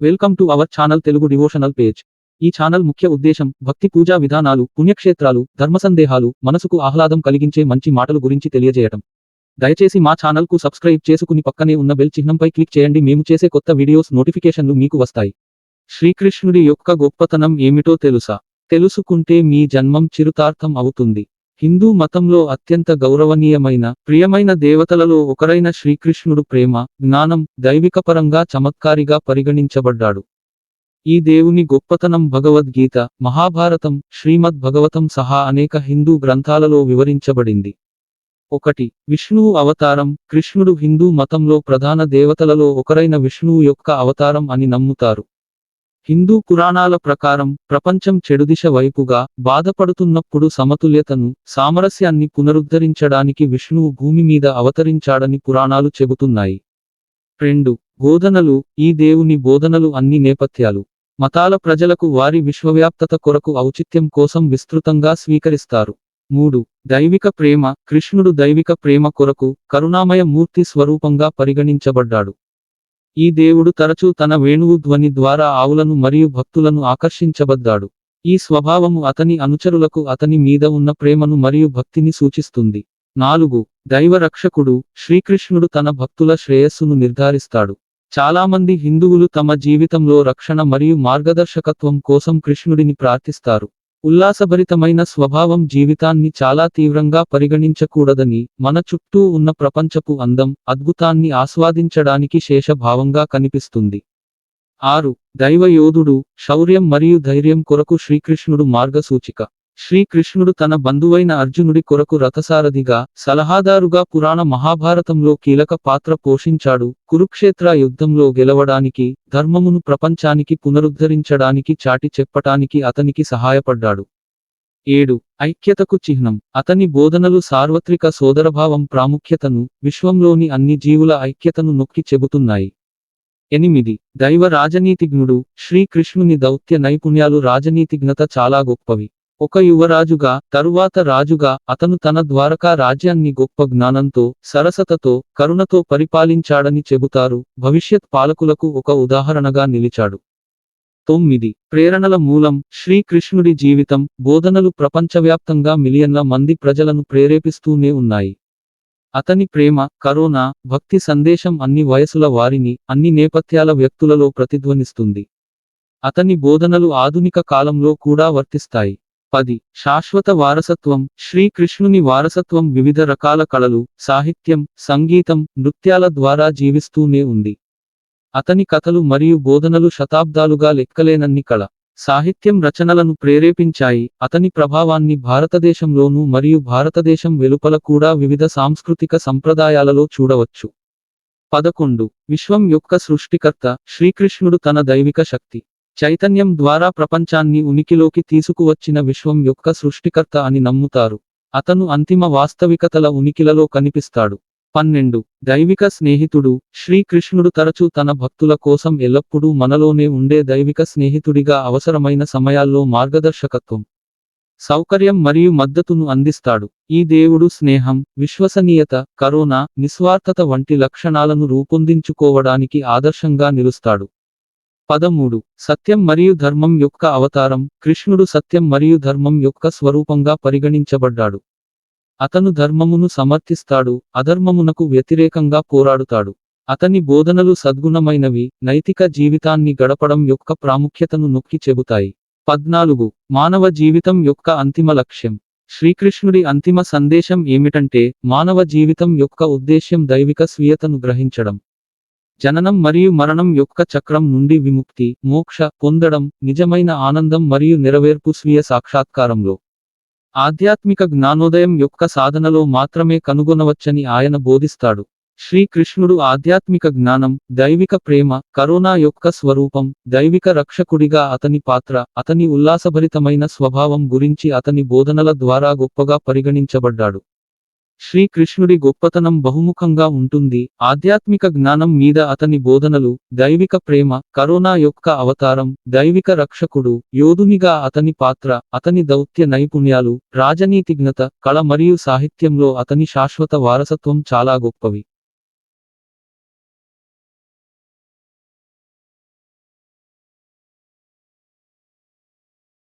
Welcome to our channel Telugu devotional page ఈ channel ముఖ్య ఉద్దేశం భక్తి పూజా విధానాలు పుణ్యక్షేత్రాలు ధర్మసందేహాలు మనసుకు ఆహ్లాదం కలిగించే మంచి మాటలు గురించి తెలియజేయటం. దయచేసి మా ఛానల్కు సబ్స్క్రైబ్ చేసుకుని పక్కనే ఉన్న బెల్ చిహ్నంపై క్లిక్ చేయండి మేము చేసే కొత్త వీడియోస్ నోటిఫికేషన్లు మీకు వస్తాయి. శ్రీకృష్ణుడి యొక్క గొప్పతనం ఏమిటో తెలుసా? తెలుసుకుంటే మీ జన్మం చిరుతార్థం అవుతుంది. హిందూ మతంలో అత్యంత గౌరవనీయమైన ప్రియమైన దేవతలలో ఒకరైన శ్రీకృష్ణుడు ప్రేమ జ్ఞానం దైవికపరంగా చమత్కారిగా పరిగణించబడ్డాడు. ఈ దేవుని గొప్పతనం భగవద్గీత మహాభారతం శ్రీమద్ భగవతం సహా అనేక హిందూ గ్రంథాలలో వివరించబడింది. ఒకటి విష్ణువు అవతారం కృష్ణుడు హిందూ మతంలో ప్రధాన దేవతలలో ఒకరైన విష్ణువు యొక్క అవతారం అని నమ్ముతారు. హిందూ పురాణాల ప్రకారం ప్రపంచం చెడుదిశ వైపుగా బాధపడుతున్నప్పుడు సమతుల్యతను సామరస్యాన్ని పునరుద్ధరించడానికి విష్ణువు భూమి మీద అవతరించాడని పురాణాలు చెబుతున్నాయి. రెండు. బోధనలు. ఈ దేవుని బోధనలు అన్ని నేపథ్యాలు. మతాల ప్రజలకు వారి విశ్వవ్యాప్తత కొరకు ఔచిత్యం కోసం విస్తృతంగా స్వీకరిస్తారు. మూడు. దైవిక ప్రేమ. కృష్ణుడు దైవిక ప్రేమ కొరకు కరుణామయ మూర్తి స్వరూపంగా పరిగణించబడ్డాడు. ఈ దేవుడు తరచూ తన వేణువు ధ్వని ద్వారా ఆవులను మరియు భక్తులను ఆకర్షించబద్దాడు ఈ స్వభావము అతని అనుచరులకు అతని మీద ఉన్న ప్రేమను మరియు భక్తిని సూచిస్తుంది. నాలుగు దైవ రక్షకుడు శ్రీకృష్ణుడు తన భక్తుల శ్రేయస్సును నిర్ధారిస్తాడు. చాలామంది హిందువులు తమ జీవితంలో రక్షణ మరియు మార్గదర్శకత్వం కోసం కృష్ణుడిని ప్రార్థిస్తారు. ఉల్లాసభరితమైన స్వభావం జీవితాన్ని చాలా తీవ్రంగా పరిగణించకూడదని మన చుట్టూ ఉన్న ప్రపంచపు అందం అద్భుతాన్ని ఆస్వాదించడానికి శేషభావంగా కనిపిస్తుంది. ఆరు. దైవ యోధుడు శౌర్యం మరియు ధైర్యం కొరకు శ్రీకృష్ణుడు మార్గసూచిక. శ్రీకృష్ణుడు తన బంధువైన అర్జునుడి కొరకు రథసారథిగా సలహాదారుగా పురాణ మహాభారతంలో కీలక పాత్ర పోషించాడు. కురుక్షేత్ర యుద్ధంలో గెలవడానికి ధర్మమును ప్రపంచానికి పునరుద్ధరించడానికి చాటి చెప్పటానికి అతనికి సహాయపడ్డాడు. ఏడు. ఐక్యతకు చిహ్నం. అతని బోధనలు సార్వత్రిక సోదరభావం ప్రాముఖ్యతను విశ్వంలోని అన్ని జీవుల ఐక్యతను నొక్కి చెబుతున్నాయి. ఎనిమిది. దైవ రాజనీతిజ్ఞుడు శ్రీకృష్ణుని దౌత్య నైపుణ్యాలు రాజనీతిజ్ఞత చాలా గొప్పవి. ఒక యువరాజుగా తరువాత రాజుగా అతను తన ద్వారకా రాజ్యాన్ని గొప్ప జ్ఞానంతో సరసతతో కరుణతో పరిపాలించాడని చెబుతారు. భవిష్యత్ పాలకులకు ఒక ఉదాహరణగా నిలిచాడు. తొమ్మిది. ప్రేరణల మూలం శ్రీకృష్ణుడి జీవితం బోధనలు ప్రపంచవ్యాప్తంగా మిలియన్ల మంది ప్రజలను ప్రేరేపిస్తూనే ఉన్నాయి. అతని ప్రేమ కరోనా భక్తి సందేశం అన్ని వయసుల వారిని అన్ని నేపథ్యాల వ్యక్తులలో ప్రతిధ్వనిస్తుంది. అతని బోధనలు ఆధునిక కాలంలో కూడా వర్తిస్తాయి. పది. శాశ్వత వారసత్వం. శ్రీకృష్ణుని వారసత్వం వివిధ రకాల కళలు సాహిత్యం సంగీతం నృత్యాల ద్వారా జీవిస్తూనే ఉంది. అతని కథలు మరియు బోధనలు శతాబ్దాలుగా లెక్కలేనన్ని కళ సాహిత్యం రచనలను ప్రేరేపించాయి. అతని ప్రభావాన్ని భారతదేశంలోనూ మరియు భారతదేశం వెలుపల కూడా వివిధ సాంస్కృతిక సంప్రదాయాలలో చూడవచ్చు. పదకొండు. విశ్వం యొక్క సృష్టికర్త శ్రీకృష్ణుడు తన దైవిక శక్తి. చైతన్యం ద్వారా ప్రపంచాన్ని ఉనికిలోకి తీసుకువచ్చిన విశ్వం యొక్క సృష్టికర్త అని నమ్ముతారు. అతను అంతిమ వాస్తవికతల ఉనికిలలో కనిపిస్తాడు. పన్నెండు. దైవిక స్నేహితుడు. శ్రీకృష్ణుడు తరచూ తన భక్తుల కోసం ఎల్లప్పుడూ మనలోనే ఉండే దైవిక స్నేహితుడిగా అవసరమైన సమయాల్లో మార్గదర్శకత్వం సౌకర్యం మరియు మద్దతును అందిస్తాడు. ఈ దేవుడు స్నేహం విశ్వసనీయత కరోనా నిస్వార్థత వంటి లక్షణాలను రూపొందించుకోవడానికి ఆదర్శంగా నిలుస్తాడు. పదమూడు. సత్యం మరియు ధర్మం యొక్క అవతారం కృష్ణుడు సత్యం మరియు ధర్మం యొక్క స్వరూపంగా పరిగణించబడ్డాడు. అతను ధర్మమును సమర్థిస్తాడు అధర్మమునకు వ్యతిరేకంగా పోరాడుతాడు. అతని బోధనలు సద్గుణమైనవి నైతిక జీవితాన్ని గడపడం యొక్క ప్రాముఖ్యతను నొక్కి చెబుతాయి. పద్నాలుగు. మానవ జీవితం యొక్క అంతిమ లక్ష్యం. శ్రీకృష్ణుడి అంతిమ సందేశం ఏమిటంటే మానవ జీవితం యొక్క ఉద్దేశ్యం దైవిక స్వీయతను గ్రహించడం. జననం మరియు మరణం యొక్క చక్రం నుండి విముక్తి మోక్ష పొందడం నిజమైన ఆనందం మరియు నెరవేర్పు స్వీయ సాక్షాత్కారంలో. ఆధ్యాత్మిక జ్ఞానోదయం యొక్క సాధనలో మాత్రమే కనుగొనవచ్చని ఆయన బోధిస్తాడు. శ్రీకృష్ణుడు ఆధ్యాత్మిక జ్ఞానం దైవిక ప్రేమ కరోనా యొక్క స్వరూపం దైవిక రక్షకుడిగా అతని పాత్ర అతని ఉల్లాసభరితమైన స్వభావం గురించి అతని బోధనల ద్వారా గొప్పగా పరిగణించబడ్డాడు. శ్రీకృష్ణుడి గొప్పతనం బహుముఖంగా ఉంటుంది. ఆధ్యాత్మిక జ్ఞానం మీద అతని బోధనలు దైవిక ప్రేమ కరోనా యొక్క అవతారం దైవిక రక్షకుడు యోధునిగా అతని పాత్ర అతని దౌత్య నైపుణ్యాలు రాజనీతిజ్ఞత కళ మరియు సాహిత్యంలో అతని శాశ్వత వారసత్వం చాలా గొప్పవి.